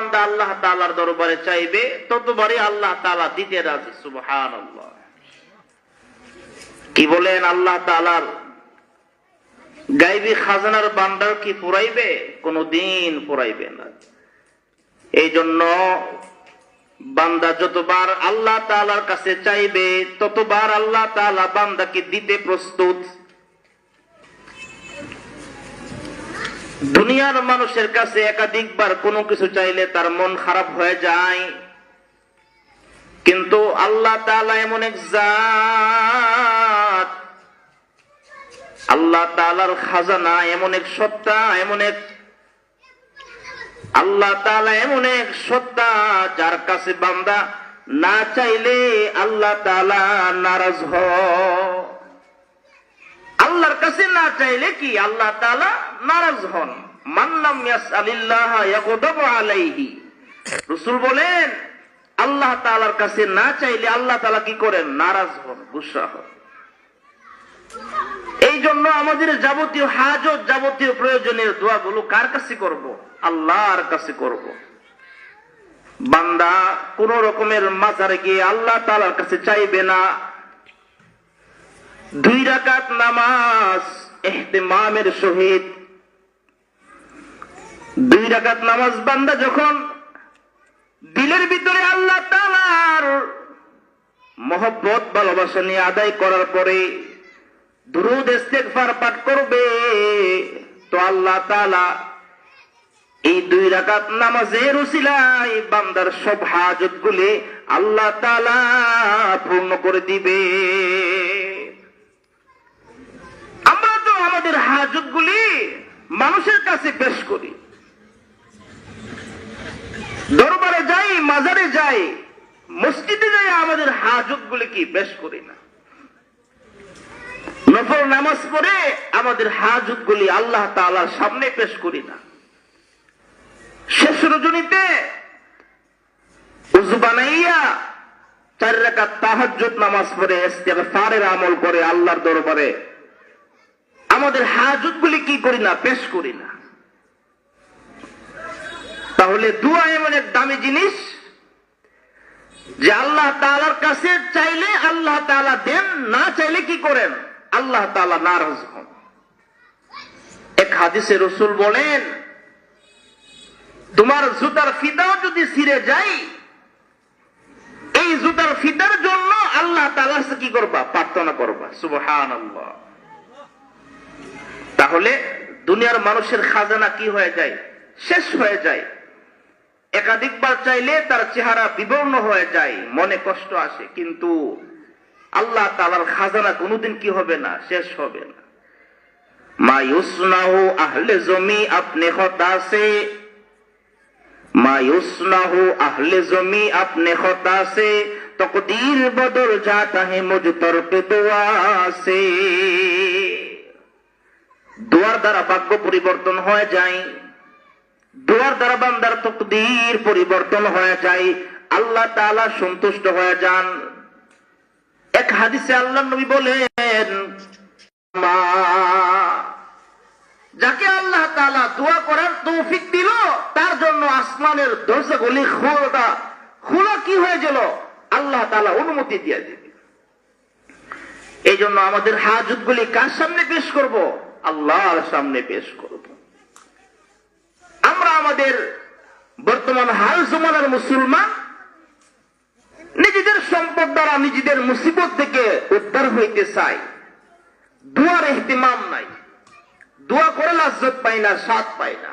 বান্দা আল্লাহ তালার দরবারে চাইবে ততবারই আল্লাহ তালা দিতে রাজি সুবহান কি বলেন আল্লাহ তালার গাইবি খাজানার বান্ডার কি পুরাইবে? কোনদিন পুরাইবে না। এই জন্য বান্দা যতবার আল্লাহ তালার কাছে চাইবে, ততবার আল্লাহ তালা বান্দাকে দিতে প্রস্তুত। দুনিয়ার মানুষের কাছে একাধিকবার কোনো কিছু চাইলে তার মন খারাপ হয়ে যায়। কিন্তু আল্লাহ তালা এমন এক জাত। আল্লাহ তালার খাজানা এমন এক সত্তা, এমন এক আল্লাহ তালা এমন এক সত্তা যার কাছে বান্দা না চাইলে আল্লাহ তালা নারাজ হয়। আল্লাহর কাছে না চাইলে কি আল্লাহ তালা নারাজ হন? রাসূল বলেন, আল্লাহ তাআলার কাছে না চাইলে আল্লাহ তাআলা কি করেন? নারাজ হন, গুসা হন। এই জন্য আমাদের যাবতীয় হাজত, যাবতীয় প্রয়োজনীয় দোয়াগুলো কার কাছে করব? আল্লাহর কাছে করব। বান্দা কোন রকমের মাজারে গিয়ে আল্লাহ তাআলার কাছে চাইবে না দুই রাকাত নামাজ এহতেমামের সহিত। দুই রাকাত নামাজ বান্দা যখন দিলের ভিতরে আল্লাহ তালার মহব্বত, ভালোবাসা নিয়ে আদায় করার পরে দুরুদ ইস্তেগফার পাঠ করবে, তো আল্লাহ তালা এই দুই রাকাত নামাজের উসিলায় বান্দার সব হাজত গুলি আল্লাহ তালা পূর্ণ করে দিবে আমরা তো আমাদের হাজত গুলি মানুষের কাছে পেশ করি। দরবারে যাই, মাজারে যাই, মসজিদে যাই, আমাদের হাজত গুলি কি পেশ করি না। নফল নামাজ পড়ে আমাদের হাজত গুলি আল্লাহ তাআলার সামনে পেশ করি না। শেষ রজনীতে বানাইয়া চার রাকাত তাহাজ্জুদ নামাজ পড়ে, ইস্তেগফারের আমল করে আল্লাহর দরবারে আমাদের হাজত গুলি কি করি না, পেশ করি না। তাহলে দুয়া এমন এক দামি জিনিস যে আল্লাহ তালার কাছে চাইলে আল্লাহ তালা দেন, না চাইলে কি করেন? আল্লাহ তালা নারাজ হন। এক হাদিসে রসুল বলেন, তোমার জুতার ফিতাও যদি ছিঁড়ে যায়, এই জুতার ফিতার জন্য আল্লাহ তালার কি করবা? প্রার্থনা করবা। সুবহান আল্লাহ তাহলে দুনিয়ার মানুষের খাজানা কি হয়ে যায়? শেষ হয়ে যায়। একাধিকবার চাইলে তার চেহারা বিবর্ণ হয়ে যায়, মনে কষ্ট আসে। কিন্তু আল্লাহ তালার খাজানা কোনোদিন কি হবে না? শেষ হবে না। মায়ুসনাহ আহলে জমি আপনি হতা মায়ুসনাহ আহলে জমি আপনি হতা তকদির বদল যা তাহে মজুতর পেতো আছে দুয়ার দ্বারা ভাগ্য পরিবর্তন হয়ে যায়। দুয়ার দ্বারা বান্দার তকদির পরিবর্তন হয়ে যায়। আল্লাহ তাআলা সন্তুষ্ট হয়ে যান। এক হাদিসে আল্লাহ নবী বলেন যাকে আল্লাহ তাআলা দোয়া করার তৌফিক দিল, তার জন্য আসমানের দরজাগুলি খোলা খোলা কি হয়ে গেল? আল্লাহ তাআলা অনুমতি দিয়ে দিবে এই জন্য আমাদের হাজত গুলি কার সামনে পেশ করব? আল্লাহর সামনে পেশ করব। আমরা আমাদের বর্তমান হাল জমানার মুসলমান, নিজেদের সম্পদ দ্বারা নিজেদের মুসিবত থেকে উদ্ধার হইতে চাই। দুয়ার এহতিমাম নাই। দোয়া করে লাজ্জত পাই না স্বাদ পাই না।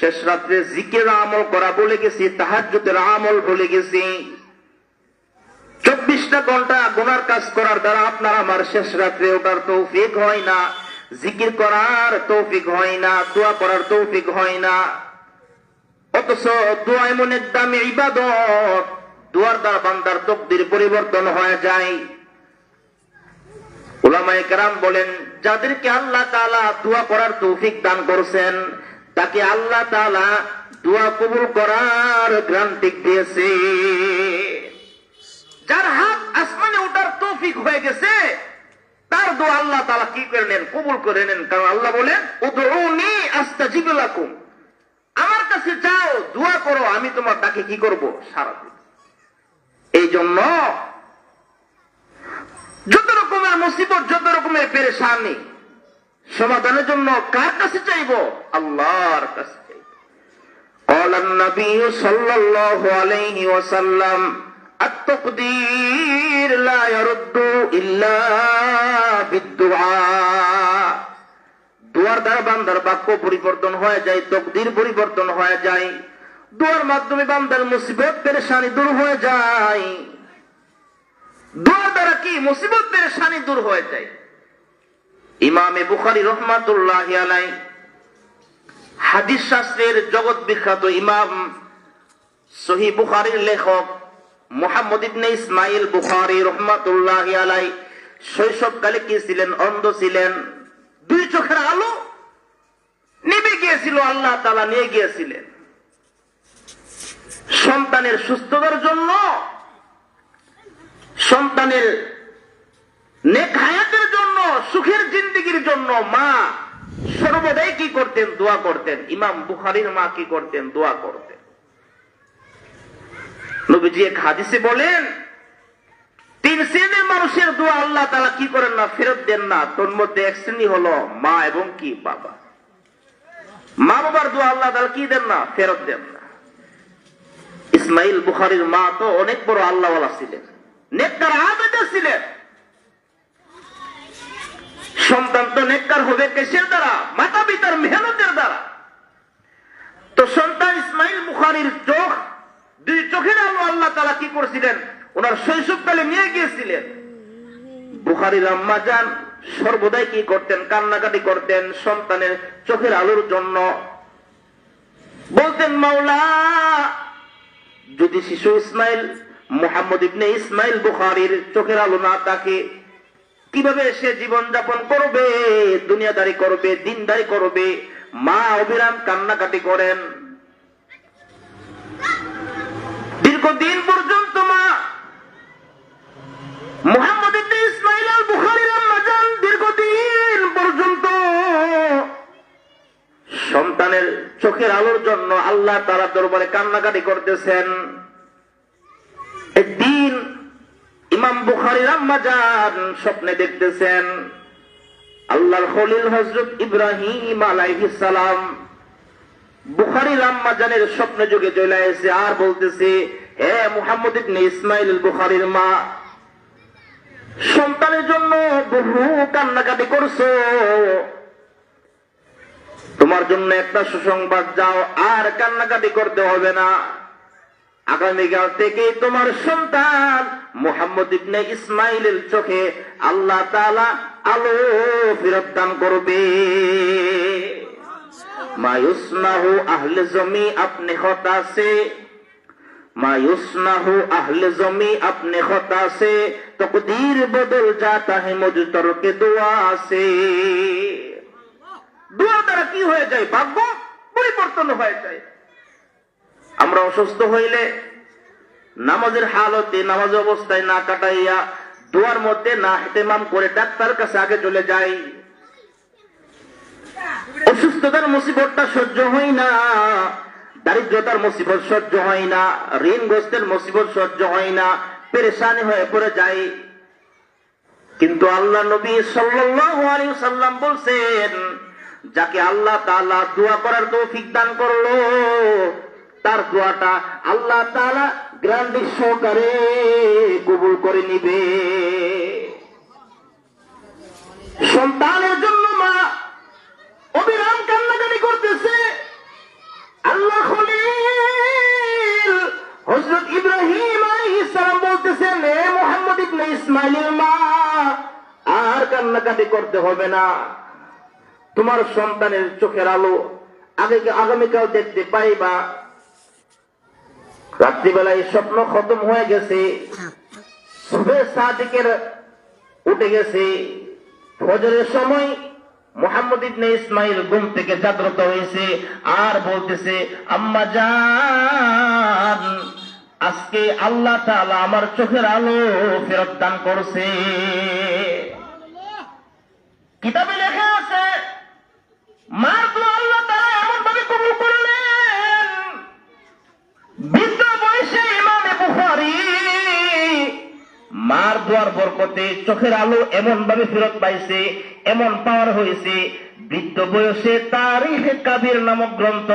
শেষ রাত্রে জিকের আমল করা বলে গেছি, তাহাজ্জুদের আমল বলে গেছি। চব্বিশটা ঘণ্টা গোনার কাজ করার দ্বারা আপনার আমার শেষ রাত্রে ওটার তৌফিক হয় না। জিকির করার তৌফিক হয় না, দোয়া করার তৌফিক হয় না। অথচ দোয়া এমন এক দামি ইবাদত, দোয়ার দ্বারা বান্দার তকদির পরিবর্তন হয়ে যায়। ওলামায়ে কেরাম বলেন, যাদেরকে আল্লাহ তাআলা দোয়া করার তৌফিক দান করছেন, তাকে আল্লাহ তাআলা দোয়া কবুল করার গ্রান্তিক দিয়েছে। যার হাত আসমানে ওঠার তৌফিক হয়ে গেছে তার দোয়া আল্লাহ তাআলা কি করে নেন কবুল করে নেন কারণ আল্লাহ বলেন উদউনি আস্তাজিব লাকুম আমার কাছে যাও দোয়া করো আমি তোমার ডাকে কি করব সারা দিব এই জন্য যত রকমের মুসিবত যত রকমের পেরেশানি সমাধানের জন্য কার কাছে চাইব আল্লাহর কাছে চাইব قال النبي صلى الله عليه وسلم التقدير لا يرد إلا بالدعاء দুয়ার দ্বারা বান্দার বাক্য পরিবর্তন হয়ে যায় তকদির পরিবর্তন হয়ে যায় দুয়ার মাধ্যমে বান্দার মুসিবত পেরেশানি দূর হয়ে যায় দুয়ার দ্বারা কি মুসিবত পেরেশানি দূর হয়ে যায় ইমামে বুখারি রহমাতুল্লাহ আলাই হাদিস শাস্ত্রের জগৎ বিখ্যাত ইমাম সহি বুখারির লেখক ইসমাইল বুখারি রহমাতুল্লাহ আলাই শৈশবকালে কি ছিলেন, অন্ধ ছিলেন, দুই চোখের আলো নেমে গিয়েছিল, আল্লাহ তালা নিয়ে গিয়েছিলেন। সন্তানের সুস্থতার জন্য, সন্তানের নেক জন্য, সুখের জিন্দিগির জন্য মা সর্বদাই কি করতেন? দোয়া করতেন। ইমাম বুখারির মা কি করতেন? দোয়া করতেন। নবীজি এক হাদিসে বলেন, তিন শ্রেণির মানুষের দোয়া আল্লাহ তালা কি করেন না, ফেরত দেন না। তোর মধ্যে এক শ্রেণি হলো মা এবং কি বাবা। মা বাবার দোয়া আল্লাহ তালা কি দেন না, ফেরত দেন না। ইসমাইল বুখারির মা তো অনেক বড় আল্লাহওয়ালা ছিলেন, নেককার আবেদা ছিলেন। সন্তান তো নেককার হবে কেসের দ্বারা? মাতা পিতার মেহনতের দ্বারা। তো সন্তান ইসমাইল বুখারির চোখ দুই চোখের আলো আল্লাহ তালা কি করছিলেন? ওনার শৈশবকালে নিয়ে গিয়েছিলেন। বুখারির আম্মা যান সর্বদাই কি করতেন? কান্নাকাটি করতেন সন্তানের চোখের আলোর জন্য। বলতেন, মাওলা, যদি শিশু ইসমাইল, মোহাম্মদ ইবনে ইসমাইল বুখারির চোখের আলো না তাকে কীভাবে সে জীবন যাপন করবে, দুনিয়াদারি করবে, দিনদারি করবে? মা অবিরাম কান্নাকাটি করেন। দীর্ঘদিন পর্যন্ত মা মোহাম্মদ ইসমাইল আল বুখারীর আম্মা যান দীর্ঘদিন পর্যন্ত সন্তানের চোখের আলোর জন্য আল্লাহ তারা দরবারে কান্নাকাটি করতেছেন। একদিন ইমাম বুখারির আম্মা যান স্বপ্নে দেখতেছেন আল্লাহর খলিল হজরত ইব্রাহিম আলাইহিস সালাম বুখারির আম্মা জানের স্বপ্নে যুগে চলে এসে আর বলতেছে হে মুহাম্মদ ইবনে ইসমাইল বুখারির মা, সন্তানের জন্য বহু কান্নাকাটি করছ। তোমার জন্য একটা সুসংবাদ যাও, আর কান্নাকাটি করতে হবে না। আগামীকাল থেকেই তোমার সন্তান মোহাম্মদ ইবনে ইসমাইলের চোখে আল্লাহ তালা আলো ফেরত দান করবে। মায়ুসনাহু আহলে জমি আপনি খতা দোয়া দ্বারা কি হয়ে যায়? ভাগ্য পরিবর্তন হয়ে যায়। আমরা অসুস্থ হইলে নামাজের হালতে নামাজ অবস্থায় না কাটাইয়া দোয়ার মধ্যে না হেতেমাম করে ডাক্তার কাছে আগে চলে যাই। অসুস্থতার মুসিবতটা সহ্য হয় না। দারিদ্রতার মুসিবত সহ্য হয় না, ঋণগ্রস্তের মুসিবত সহ্য হয় না, পেরেশানি হয়ে পড়ে যায়। কিন্তু আল্লাহ নবী আলাইহি সাল্লাম বলছেন, যাকে আল্লাহ তালা দোয়া করার তৌফিক দান করল, তার দোয়াটা আল্লাহ তাআলা গ্রান্ডি সহকারে কবুল করে নিবে। হবে না। তোমার সন্তানের চোখের আলো আগে আগামীকাল দেখতে পাইবা? রাত্রিবেলায় স্বপ্ন খতম হয়ে গেছে। উঠে গেছে। ফজরের সময় মোহাম্মদ ইবনে ইসমাইল ঘুম থেকে জাগ্রত হয়েছে আর বলতেছে, আম্মা জান, আজকে আল্লাহ তাআলা আমার চোখের আলো ফেরত দান করছে। কিতাবে লেখা আছে মারগুলো আল্লাহ তারা এমন ভাবে কবুল করলেন। বৃদ্ধ বয়সে ইমামে বুখারি। মার দোয়ার বরকতে চোখের আলো এমন ভাবে ফেরত পাইছে, এমন পাওয়ার হয়েছে, বৃদ্ধ বয়সে তার কাবির নামক গ্রন্থ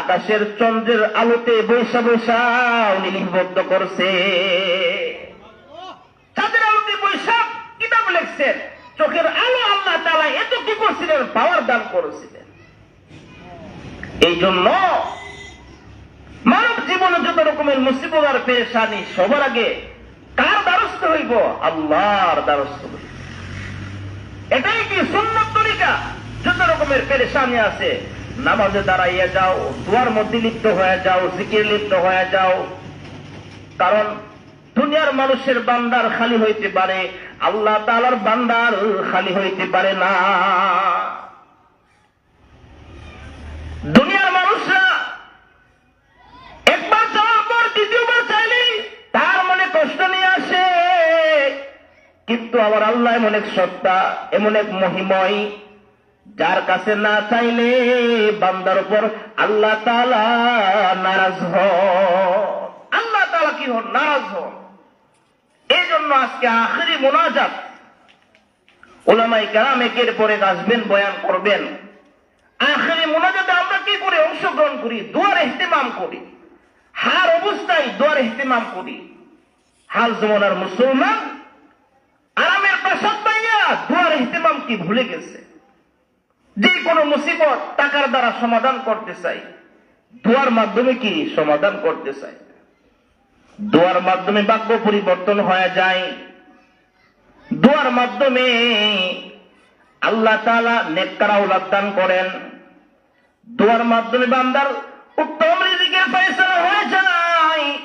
আকাশের চন্দ্রের আলোতে বৈশা বৈশা উনি লিপিবদ্ধ করছে। চাঁদের আলোতে বৈশাখ কিতাব লেখছেন। চোখের আলো আল্লাহ এত কি করছিলেন, পাওয়ার দান করেছিলেন। এই জন্য মানব জীবনে যত রকমের মুসিবত আর পেরেশানি, সবার আগে কার দ্বারস্থ হইব? আল্লাহর দ্বারস্থ হইব। এটাই কি সুন্নত তরিকা? যত রকমের পেরেশানি আছে, নামাজে দাঁড়াইয়া যাও, দুয়ার মধ্যে লিপ্ত হয়ে যাও, জিকির লিপ্ত হয়ে যাও। কারণ দুনিয়ার মানুষের বান্দার খালি হইতে পারে, আল্লাহ তালার বান্দার খালি হইতে পারে না। দুনিয়ার মানুষরা একবার চাওয়ার পর দ্বিতীয়বার চাইলে তার মনে কষ্ট নিয়ে আসে। কিন্তু আমার আল্লাহ এমন এক সত্তা, এমন এক মহিময়, যার কাছে না চাইলে বান্দার উপর আল্লাহ তালা নারাজ হন। আল্লাহ তালা কি হন? নারাজ হন। এই জন্য আজকে আখেরি মোনাজাত ওলামাই কারাম একের পরে আসবেন, বয়ান করবেন। আখেরি মোনাজাতে আমরা কি করে? অংশগ্রহণ করি, দোয়ার ইহতেমাম করি। হার অবস্থায় দোয়ার ইহতেমাম করি। হাল জমানার মুসলমান, আরামের প্রসাদ পাইয়া দোয়ার ইহতেমাম কি ভুলে গেছে? যে কোনো মুসিবত টাকার দ্বারা সমাধান করতে চাই, দোয়ার মাধ্যমে কি সমাধান করতে চাই? দোয়ার মাধ্যমে বাক্য পরিবর্তন হয়ে যায়। দোয়ার মাধ্যমে আল্লাহ তালা নেককারা উলাদ দান করেন। দোয়ার মাধ্যমে বান্দার উত্তম রিজিকের ফয়সালা হয়ে যায়।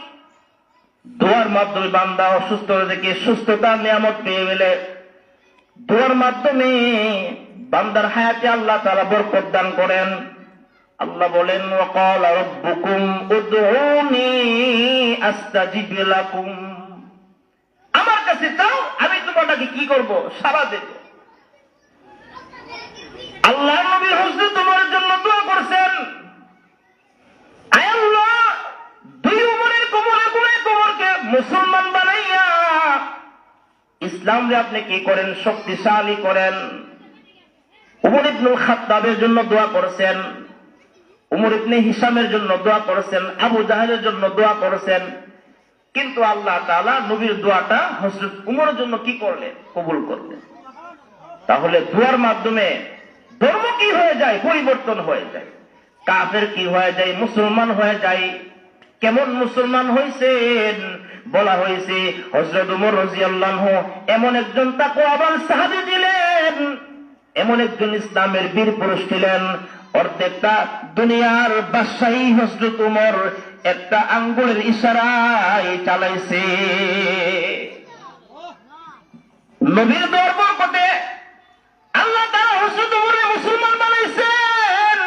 দোয়ার মাধ্যমে বান্দা অসুস্থ থেকে সুস্থতার নিয়ামত পেয়ে গেলে দোয়ার মাধ্যমে বান্দার হায়াতে আল্লাহ তালা বরকত দান করেন। আল্লাহ বলেন আমার কাছে চাও আমি তোমাটাকে কি করব? সারা দেব। আল্লাহ নবী হজরত তোমার জন্য দোয়া করছেন। আল্লাহ, দুই উমরের কোমরে কোমরে কোমরকে মুসলমান বানাইয়া ইসলামে আপনি কি করেন? শক্তিশালী করেন। উমর ইবনুল খাত্তাবের জন্য দোয়া করেছেন। উমর ইবনে হিসামের জন্য দোয়া করেছেন, আবু জাহেলের জন্য দোয়া করেছেন, কিন্তু আল্লাহ তাআলা নবীর দোয়াটা হযরত উমরের জন্য কি করলেন? কবুল করলেন। তাহলে দোয়ার মাধ্যমে ধর্ম কি হয়ে যায়? পরিবর্তন হয়ে যায়। কাফের কি হয়ে যায়? মুসলমান হয়ে যায়। কেমন মুসলমান হয়েছেন বলা হয়েছে হজরত উমর রাদিয়াল্লাহু এমন একজন তাকে আবার সাহাবী দিলেন এমন একজন ইসলামের বীর পুরুষ ছিলেন অর্ধেকটা দুনিয়ার বাদশাহী হজরত উমর একটা আঙ্গুলের ইশারায় চালাইছে। নবীর দরবার করতে আল্লাহ তারা হজরত উমরে মুসলমান বানাইছেন,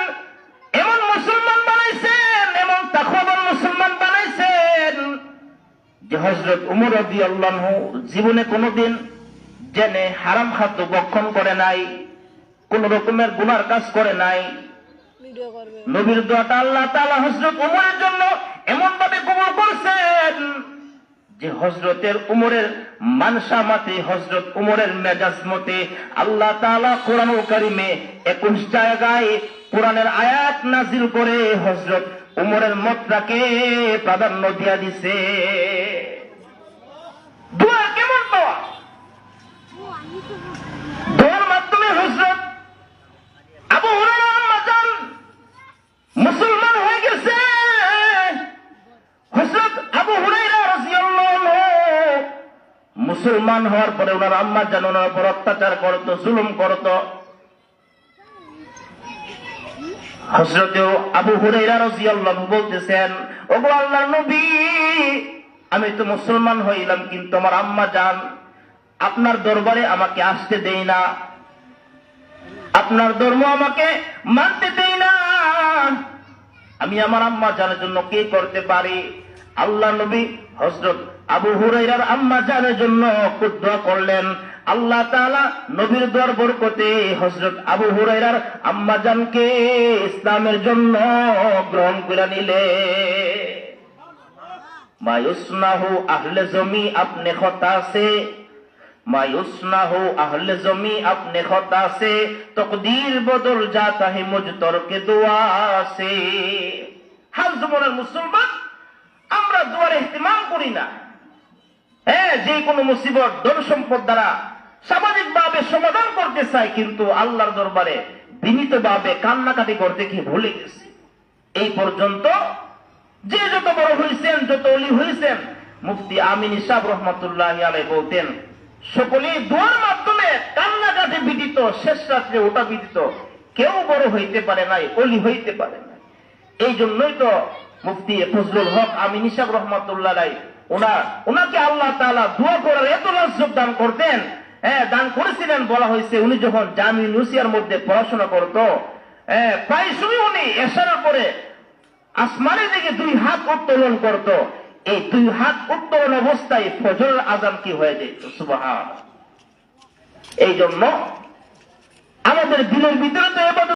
এমন মুসলমান বানাইছেন, এমন তাকওয়াবান মুসলমান বানাইছেন যে হজরত উমর রবি আল্লাহ জীবনে কোনোদিন জেনে হারাম খাদ্য বক্ষণ করে নাই, কোন রকমের গুনার কাজ করে নাই নবীর দোয়াটা আল্লাহ জন্য এমন ভাবে কবুল করছেন যে হজরতের উমরের মানসা মতে হজরত উমরের মেজাজ মতে আল্লাহ কারিমে একুশ জায়গায় কোরআনের আয়াত নাজিল করে হজরত উমরের মতটাকে প্রাধান্য দিয়া দিছে। দোয়া কেমন পাওয়া? দোয়ার মাধ্যমে হজরত মুসলমান হওয়ার পরে ওনার আম্মা জান ওনার উপর অত্যাচার করত, জুলুম করত। হজরত আবু হুরাইরা বলতেছেন, ওগো আল্লাহর নবী, আমি তো মুসলমান হইলাম, কিন্তু আমার আম্মা জান আপনার দরবারে আমাকে আসতে দেই না। আপনার ধর্ম আমাকে মানতে দেই না। আমি আমার আম্মা জানের জন্য কি করতে পারি? আল্লাহ নবী হজরত আবু হুরাইরার আম্মা জানের জন্য ক্ষুদ্র করলেন। আল্লাহ তালা নবীর দর বরকতে হজরত আবু হুরাইরার আম্মা জানকে ইসলামের জন্য গ্রহণ করে নিলে মায়ুস না হো আহলে জমি আপনি হতা আছে। মায়ুস না হো আহলে জমি আপনি হতা আছে। তকদির বদল যা তাহে মুজ তরকে দোয়া আছে। হাল হাজ মুসলমান আমরা দুয়ারে ইহতিমাম করি না। হ্যাঁ যে কোনো মুসিবত ধন সম্পদ দ্বারা সামাজিক ভাবে সমাধান করতে চাই কিন্তু আল্লাহর দরবারে বিনীত ভাবে কান্নাকাটি করতে কি ভুলে গেছি। এই পর্যন্ত যে যত বড় হয়েছেন যত অলি হয়েছেন মুফতি আমিন ইসাব রহমতুল্লাহ আলাই বলতেন, সকলেই দোয়ার মাধ্যমে কান্নাকাটি বিদিত, শেষ রাত্রে ওটা বিদিত। কেউ বড় হইতে পারে নাই, অলি হইতে পারে না এই জন্যই তো মুফতি ফজলুল হক আমিন ইসাব রহমতুল্লাহ রাই ওনার, ওনাকে আল্লাহ তাআলা দোয়া করার এত লাজব দান করতেন হ্যাঁ দান করেছিলেন বলা হয়েছে উনি যখন জামি নুসিয়ার মধ্যে পড়াশোনা করত হ্যাঁ প্রায় উনি আসমানের দিকে দুই হাত উত্তোলন করত। এই দুই হাত উত্তোলন অবস্থায় ফজরের আজান কি হয়ে যেত? সুবহান এই জন্য আমাদের দিনের ভিতরে তো এবার